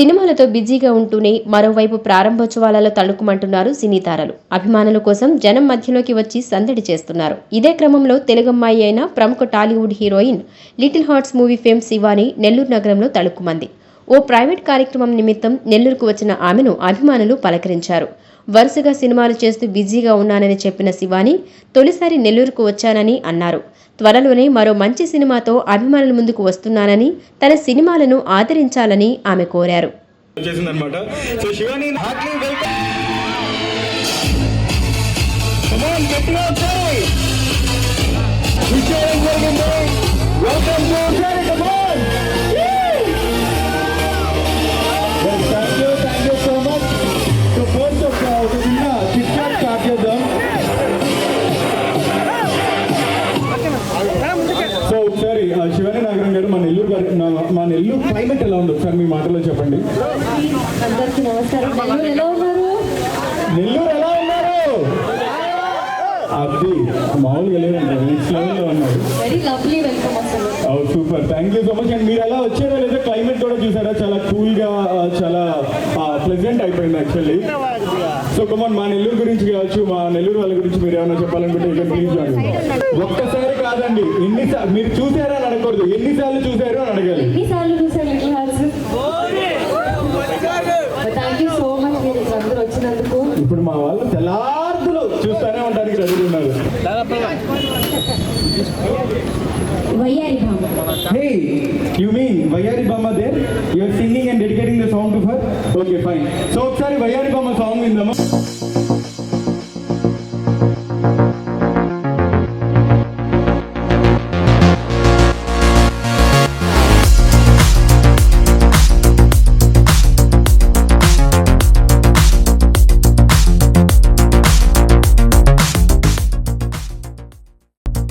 సినిమాలతో బిజీగా ఉంటూనే మరోవైపు ప్రారంభోత్సవాలలో తళుకుమంటున్నారు సినీ తారలు అభిమానుల కోసం జనం మధ్యలోకి వచ్చి సందడి చేస్తున్నారు. ఇదే క్రమంలో తెలుగమ్మాయి అయిన ప్రముఖ Tollywood heroine Little Hearts movie fame Shivani Nellore నగరంలో తళుక్కుమంది ఓ ప్రైవేట్ కార్యక్రమం నిమిత్తం నెల్లూరుకు వచ్చిన ఆమెను అభిమానులు పలకరించారు. వరుసగా సినిమాలు చేస్తూ బిజీగా ఉన్నానని చెప్పిన శివాని తొలిసారి నెల్లూరుకు వచ్చానని అన్నారు. త్వరలోనే మరో మంచి సినిమాతో అభిమానుల ముందుకు వస్తున్నానని తన సినిమాలను ఆదరించాలని ఆమె కోరారు. వచ్చేసింది అనమాట సో శివాని హార్ట్లీ వెల్కమ్. మా నెల్లూరు క్లైమేట్ ఎలా ఉంది? ఒకసారి మీ మాటలో చెప్పండి. అందరికీ నమస్కారం. నెల్లూరు ఎలా ఉన్నారు? నెల్లూరు ఎలా ఉన్నారు? అది మామూలుగా లేదండి. నెక్స్ట్ లెవెల్లో ఉన్నారు వెరీ లవ్లీ వెల్కమ్ అసలు. ఓ super thank you so much and మీరు ఎలా వచ్చారో లేదా క్లైమేట్ కూడా చూసారా? చాలా కూల్గా చాలా ప్లెజెంట్ అయిపోయింది యాక్చువల్లీ సో కమాన్ మా నెల్లూరు గురించి కావచ్చు మా నెల్లూరు వాళ్ళ గురించి మీరు ఏమైనా చెప్పాలనుకుంటే ఇక్కడ ప్లీజ్ ఒక్కసారి కాదండి ఎన్నిసార్లు మీరు చూసారా అని అడగకూడదు ఎన్నిసార్లు చూసారు? థ్యాంక్ యూ సో మచ్ మీరు ఇక్కడ అందరూ వచ్చినందుకు ఇప్పుడు మా వాళ్ళు తెల్లార్దులు చూస్తూనే ఉండడానికి రెడీ ఉన్నారు వయ్యారి Hey, you mean Vayari Bama there? You are singing and dedicating the song to her? Okay, fine. So ఒకసారి వయ్యారి బొమ్మ సాంగ్ విందామా